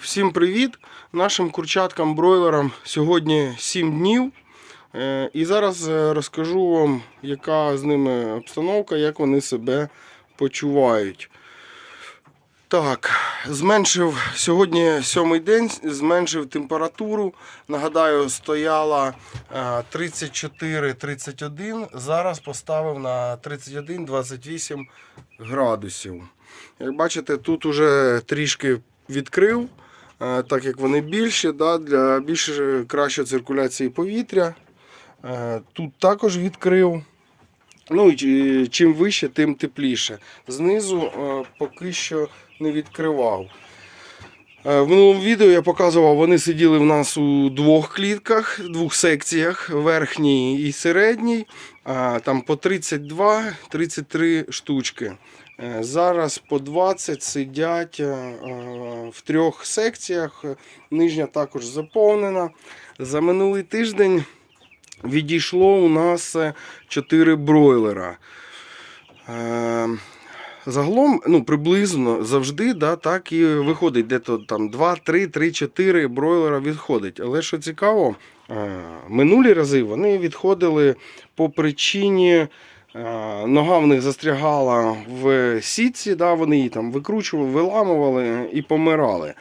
Всім привіт! Нашим курчаткам бройлерам сьогодні 7 днів. Е, І зараз е, розкажу вам, яка з ними обстановка, як вони себе почувають. Так, зменшив сьогодні сьомий день, зменшив температуру. Нагадаю, стояла е, 34-31. Зараз поставив на 31-28 градусів. Як бачите, тут уже трішки відкрив, е, так як вони більші, да, для більш кращої циркуляції повітря. Е, Тут також відкрив. Ну і чим вище, тим тепліше. Знизу е, поки що не відкривав. Е, В минулому відео я показував, вони сиділи в нас у двох клітках, двох секціях, верхній і середній, там по 32-33 штучки. Е, Зараз по 20 сидять е, в трьох секціях. Нижня також заповнена. За минулий тиждень відійшло у нас 4 бройлера. Загалом, ну, приблизно завжди да, так і виходить. Де-то там 2, 3, 3, 4 бройлера відходить. Але що цікаво, е, минулі рази вони відходили по причині. е, Нога в них застрягала в сітці, да, вони її там викручували, виламували і помирали.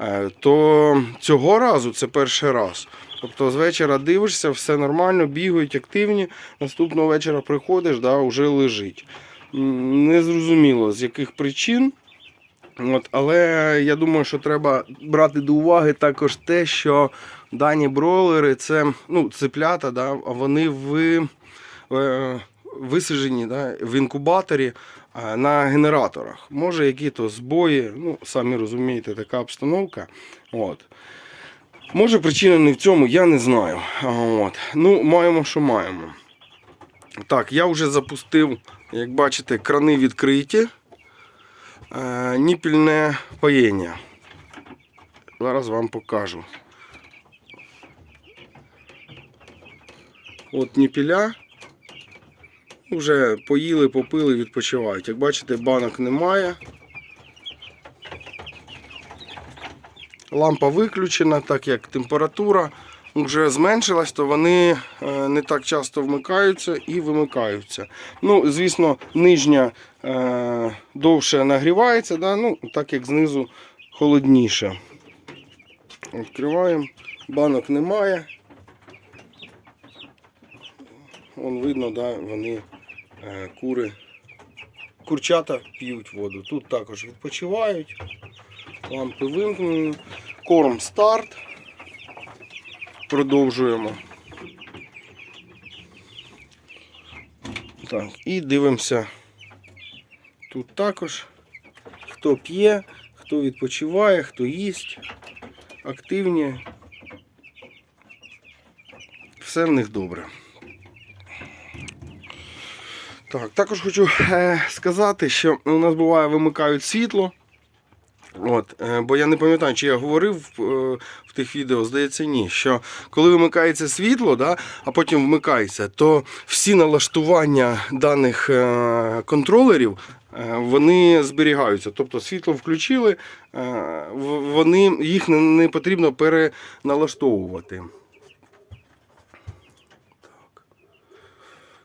Е, То цього разу це перший раз. Тобто з вечора дивишся, все нормально, бігають активні. Наступного вечора приходиш, да, вже лежить. Незрозуміло з яких причин. От, але я думаю, що треба брати до уваги також те, що дані бройлери це ну, цеплята, да, вони в, е, висаджені да, в інкубаторі е, на генераторах. Може, які-то збої, ну, самі розумієте, така обстановка. От. Може, причина не в цьому, я не знаю. От. Ну, маємо, що маємо. Так, я вже запустив, як бачите, крани відкриті. Е, ніпільне паєння. Зараз вам покажу. От ніпіля. Вже поїли, попили, відпочивають. Як бачите, банок немає. Лампа виключена, так як температура вже зменшилась, то вони е, не так часто вмикаються і вимикаються. Ну, звісно, нижня е, довше нагрівається, да? ну, так як знизу холодніше. Відкриваємо, банок немає. Вон видно, да, вони е, кури, курчата п'ють воду. Тут також відпочивають. Лампи вимкнені. Корм старт. Продовжуємо. Так, і дивимося. Тут також хто п'є, хто відпочиває, хто їсть, активні. Все в них добре. Так, також хочу е, сказати, що у нас буває вимикають світло. От, е, бо я не пам'ятаю, чи я говорив е, в тих відео, здається, ні. Що коли вимикається світло, да, а потім вмикається, то всі налаштування даних е, контролерів вони зберігаються. Тобто світло включили, вони, їх не потрібно переналаштовувати. Так.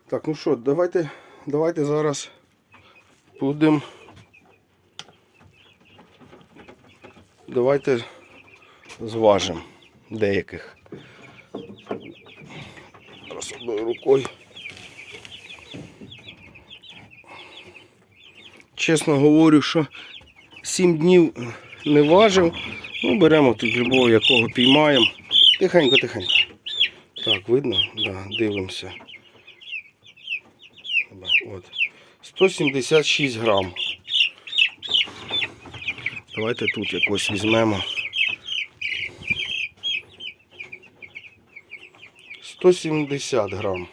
так, ну що, давайте, давайте зараз будемо. Давайте зважимо деяких. Зараз одною рукою. Чесно говорю, що 7 днів не важив. Ну, беремо тут любого, якого піймаємо. Тихенько, тихенько. Так, видно? Да, дивимося. От. 176 грам. Давайте тут якось візьмемо. 170 грам.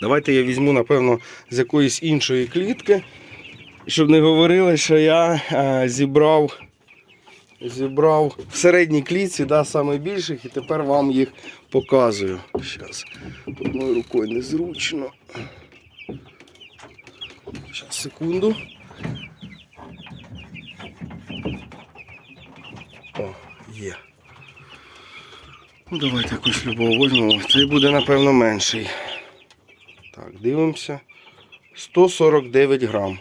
Давайте я візьму, напевно, з якоїсь іншої клітки, щоб не говорили, що я е, зібрав, зібрав в середній клітці, да, саме більших, і тепер вам їх показую. Зараз одною рукою незручно. Зараз, секунду. є. Ну, давайте якусь любого візьмемо. Цей буде, напевно, менший. Так, дивимося. 149 грам.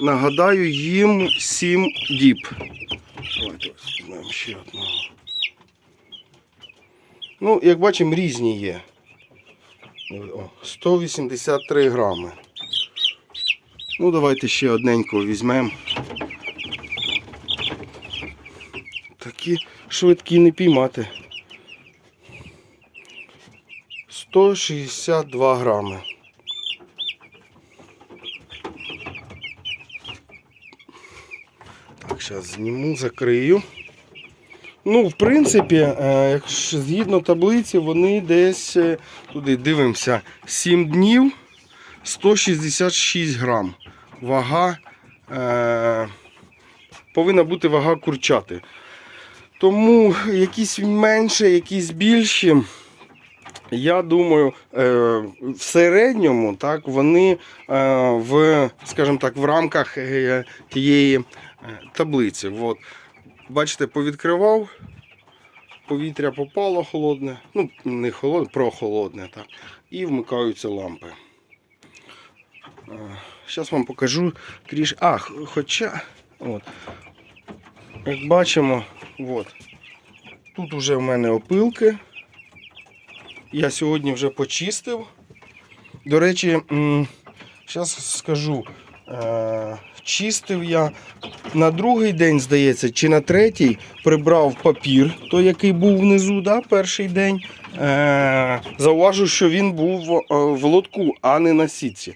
Нагадаю, їм 7 діб. Давайте ось візьмемо ще одного. Ну, як бачимо, різні є. О, 183 грами. Ну, давайте ще одненького візьмемо. Такі швидкі не піймати. 162 грами. Так, зараз зніму, закрию. Ну, в принципі, е, якщо згідно таблиці, вони десь е, туди дивимося 7 днів 166 грам. Вага е, повинна бути вага курчати. Тому якісь менше, якісь більші. Я думаю, е, в середньому так, вони е, в, скажімо так, в рамках е, тієї таблиці. От. Бачите, повідкривав, повітря попало холодне, ну не холодне, прохолодне, так, і вмикаються лампи. Зараз вам покажу трішки. А, хоча, от, як бачимо, от, тут вже в мене опилки. Я сьогодні вже почистив. До речі, зараз скажу, е, чистив я на другий день, здається, чи на третій прибрав папір, той, який був внизу, да, перший день. Е, зауважу, що він був е, в лотку, а не на сітці.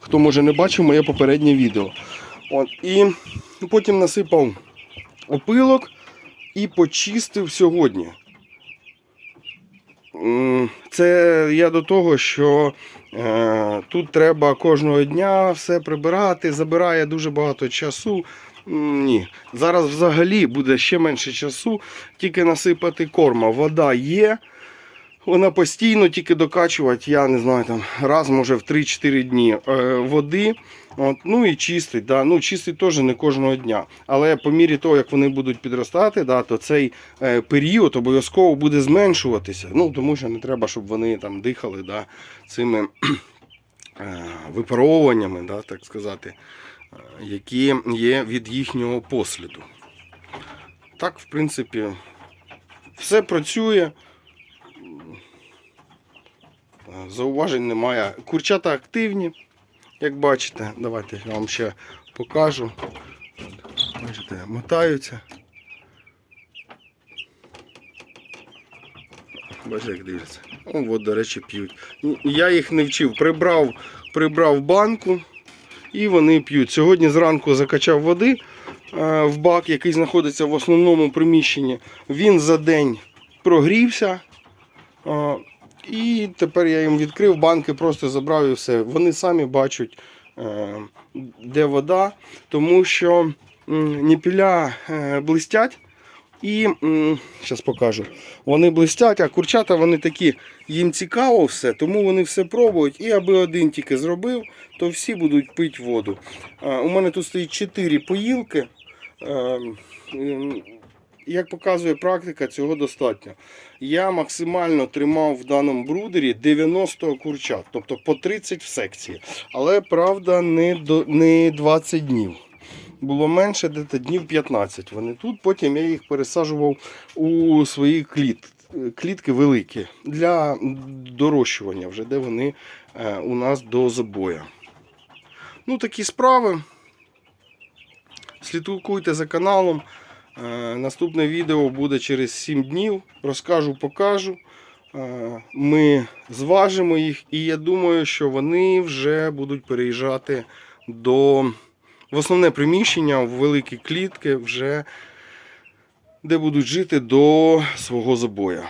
Хто може не бачив моє попереднє відео. От, і потім насипав опилок і почистив сьогодні. Це я до того, що е, тут треба кожного дня все прибирати, забирає дуже багато часу. Ні. Зараз взагалі буде ще менше часу, тільки насипати корма. Вода є. Вона постійно тільки докачувати, я не знаю, там раз, може, в 3-4 дні е, води. От, ну і чистить. Да. Ну, чистить теж не кожного дня. Але по мірі того, як вони будуть підростати, да, то цей е, період обов'язково буде зменшуватися. Ну, тому що не треба, щоб вони там дихали да, цими е, випаровуваннями, да, так сказати, е, які є від їхнього посліду. Так, в принципі, все працює. Зауважень немає. Курчата активні, як бачите. Давайте я вам ще покажу. Бачите, мотаються. Бачите, як дивляться. О, от, до речі, п'ють. Я їх не вчив. Прибрав, прибрав банку і вони п'ють. Сьогодні зранку закачав води е, в бак, який знаходиться в основному приміщенні. Він за день прогрівся. І тепер я їм відкрив банки, просто забрав і все. Вони самі бачать, е, де вода, тому що ніпіля е, блистять. І зараз покажу. Вони блистять, а курчата вони такі, їм цікаво все, тому вони все пробують. І аби один тільки зробив, то всі будуть пити воду. Е, У мене тут стоїть 4 поїлки. Як показує практика, цього достатньо. Я максимально тримав в даному брудері 90 курчат, тобто по 30 в секції. Але правда не, до, не 20 днів. Було менше десь днів 15. Вони тут. Потім я їх пересаджував у свої кліт, клітки великі для дорощування, вже де вони е, у нас до забою. Ну, такі справи. Слідкуйте за каналом. Е, Наступне відео буде через 7 днів. Розкажу, покажу. Е, Ми зважимо їх, і я думаю, що вони вже будуть переїжджати до в основне приміщення, в великі клітки, вже де будуть жити до свого забою.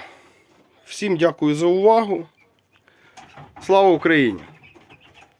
Всім дякую за увагу. Слава Україні!